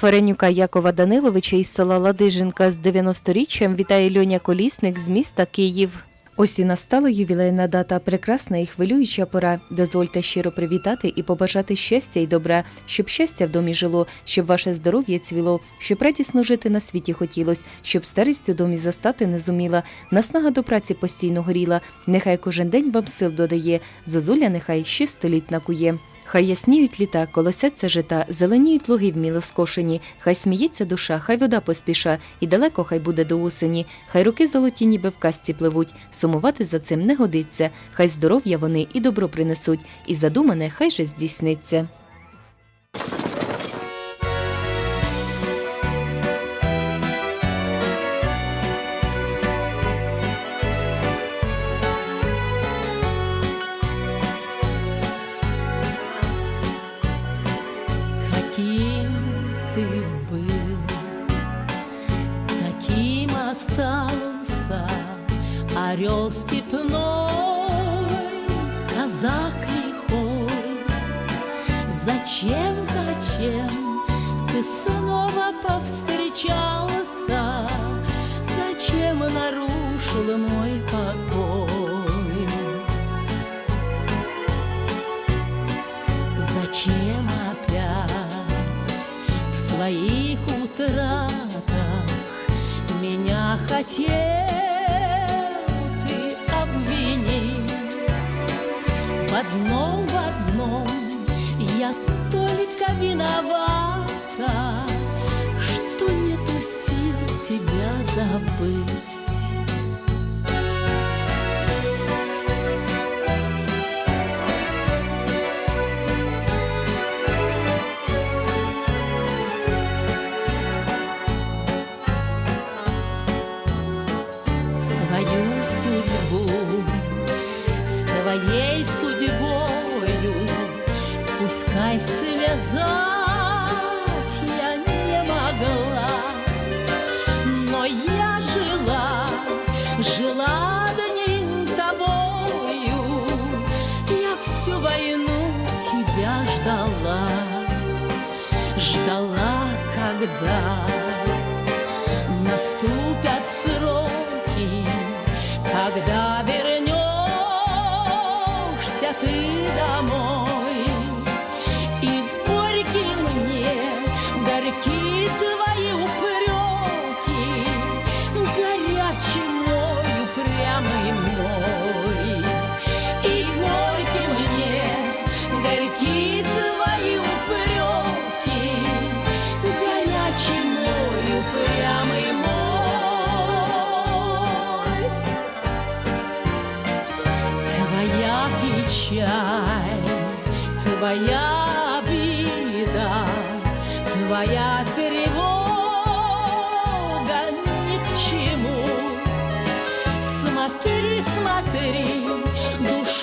Ференюка Якова Даниловича із села Ладижинка з 90-річчям вітає Льоня Колісник з міста Київ. Ось і настала ювілейна дата, прекрасна і хвилююча пора. Дозвольте щиро привітати і побажати щастя і добра, щоб щастя в домі жило, щоб ваше здоров'я цвіло, щоб радісно жити на світі хотілось, щоб старість у домі застати не зуміла, наснага до праці постійно горіла. Нехай кожен день вам сил додає, зозуля нехай ще століть накує. Хай ясніють літа, колосяться жита, зеленіють луги вміло скошені, хай сміється душа, хай вода поспіша, і далеко хай буде до осені, хай руки золоті, ніби в казці пливуть, сумувати за цим не годиться, хай здоров'я вони і добро принесуть, і задумане хай же здійсниться. Остался Орел степной, казак лихой. Зачем, зачем ты снова повстречался? Зачем нарушил мой покой? Зачем опять в своих утратах хотел ты обвинить? В одном, в одном я только виновата, что нету сил тебя забыть. Связать я не могла, но я жила, жила одним тобою, я всю войну тебя ждала, ждала, когда наступят сроки, когда вернешься ты домой. Твоя обида, твоя тревога ни к чему. Смотри, смотри, душа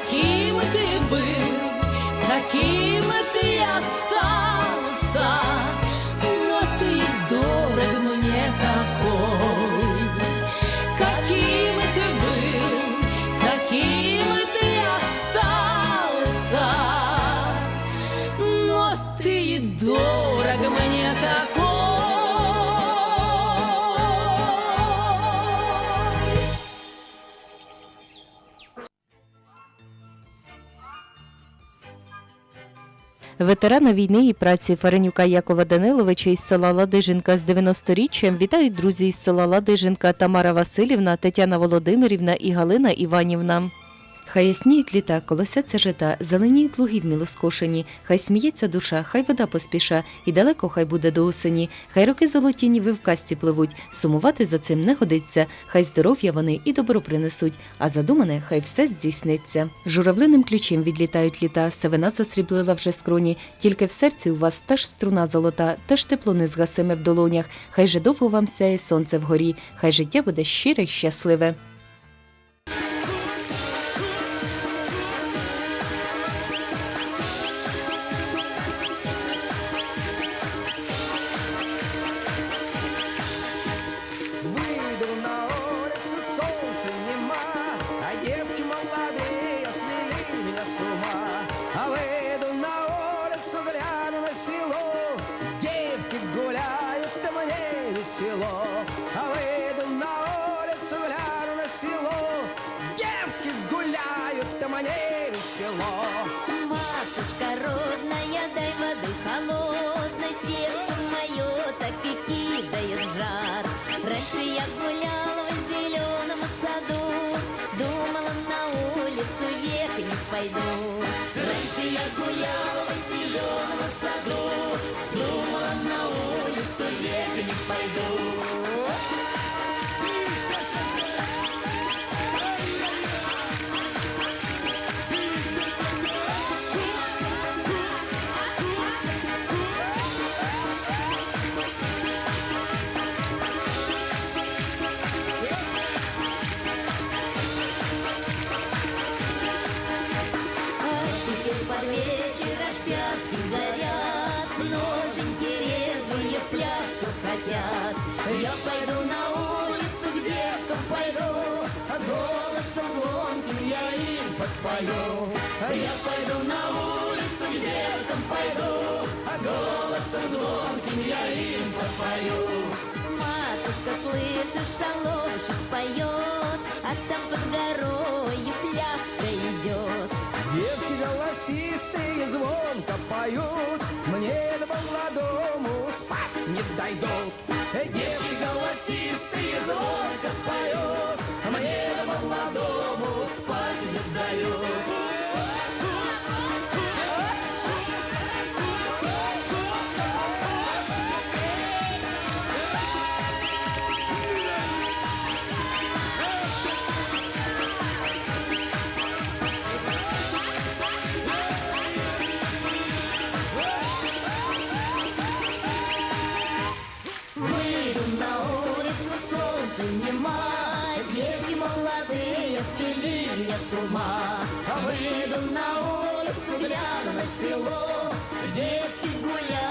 Каким ты был, каким ты остался, Ветерана війни і праці Фаренюка Якова Даниловича із села Ладижинка з 90-річчям вітають друзі із села Ладижинка Тамара Васильівна, Тетяна Володимирівна і Галина Іванівна. Хай ясніють літа, колосяться жита, зеленіють луги вміло скошені, хай сміється душа, хай вода поспіша, і далеко хай буде до осені, хай роки золоті ніби в касті пливуть, сумувати за цим не годиться, хай здоров'я вони і добро принесуть, а задумане, хай все здійсниться. Журавлиним ключем відлітають літа, севина засріблила вже скроні, тільки в серці у вас та ж струна золота, теж тепло не згасиме в долонях, хай же довго вам сяє сонце вгорі, хай життя буде щире й щасливе. Матушка родная, дай воды холодной, сердце мое так и кидает жар. Раньше я гуляла в зеленом саду, думала на улицу век не пойду. Раньше я гуляла в зеленом саду, думала на улицу век не пойду. Хотят. Я пойду на улицу девкам пойду, а Голосом звонким я им подпою. Я пойду на улицу девкам пойду, а Голосом звонким я им подпою. Матушка, слышишь, соловушек поет, А там под горою пляска идет. Девки голосистые звонко поют, Мне молодому спать не дойдут. Девки голосистые звонко поют, Мне молодому спать не дают. Выйду на улицу, гляну на село, Девки гуляют,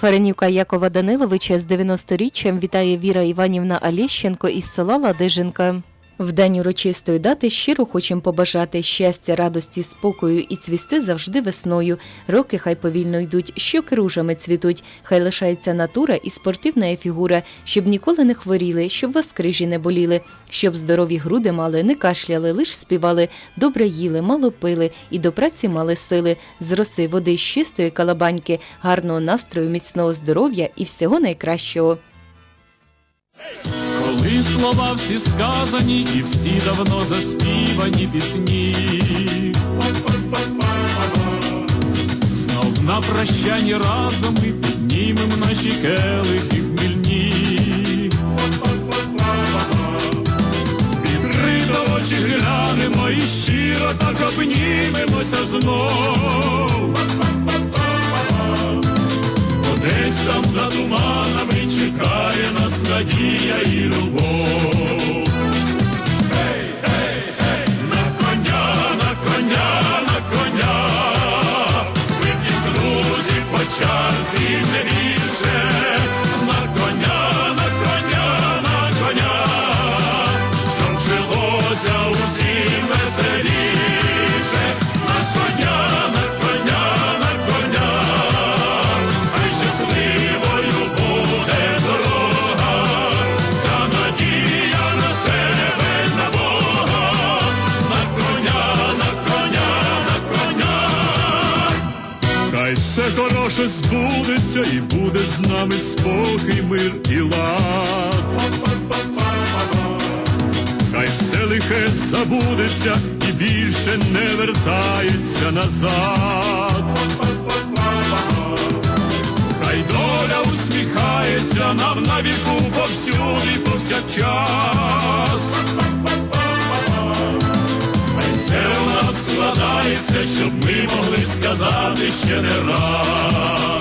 Фаренюка Якова Даниловича з 90-річчям вітає Віра Іванівна Алєщенко із села Ладижинка. В день урочистої дати щиро хочемо побажати щастя, радості, спокою і цвісти завжди весною. Роки хай повільно йдуть, щоки ружами цвітуть, хай лишається натура і спортивна фігура, щоб ніколи не хворіли, щоб вас крижі не боліли, щоб здорові груди мали, не кашляли, лиш співали, добре їли, мало пили і до праці мали сили, з роси води з чистої калабаньки, гарного настрою, міцного здоров'я і всього найкращого. Слова всі сказані і всі давно заспівані пісні. Знов на прощанні разом ми піднімем наші келихи хмільні. Відкрито очі глянемо і щиро так обнімемося знов. Десь там за туманами чекає нас надія і любов. Хороше збудеться і буде з нами спокій, мир і лад. Хай все лихе забудеться і більше не вертається назад. Хай доля усміхається нам на віку повсюди, повсякчас. Щоб ми могли сказати ще не раз.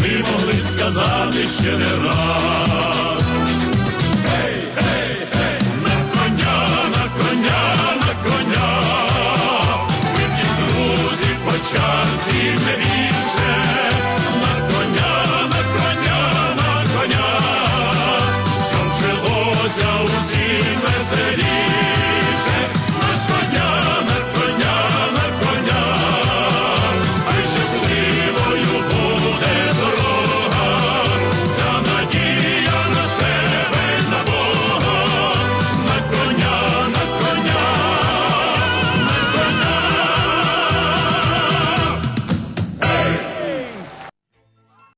ми могли сказати ще не раз.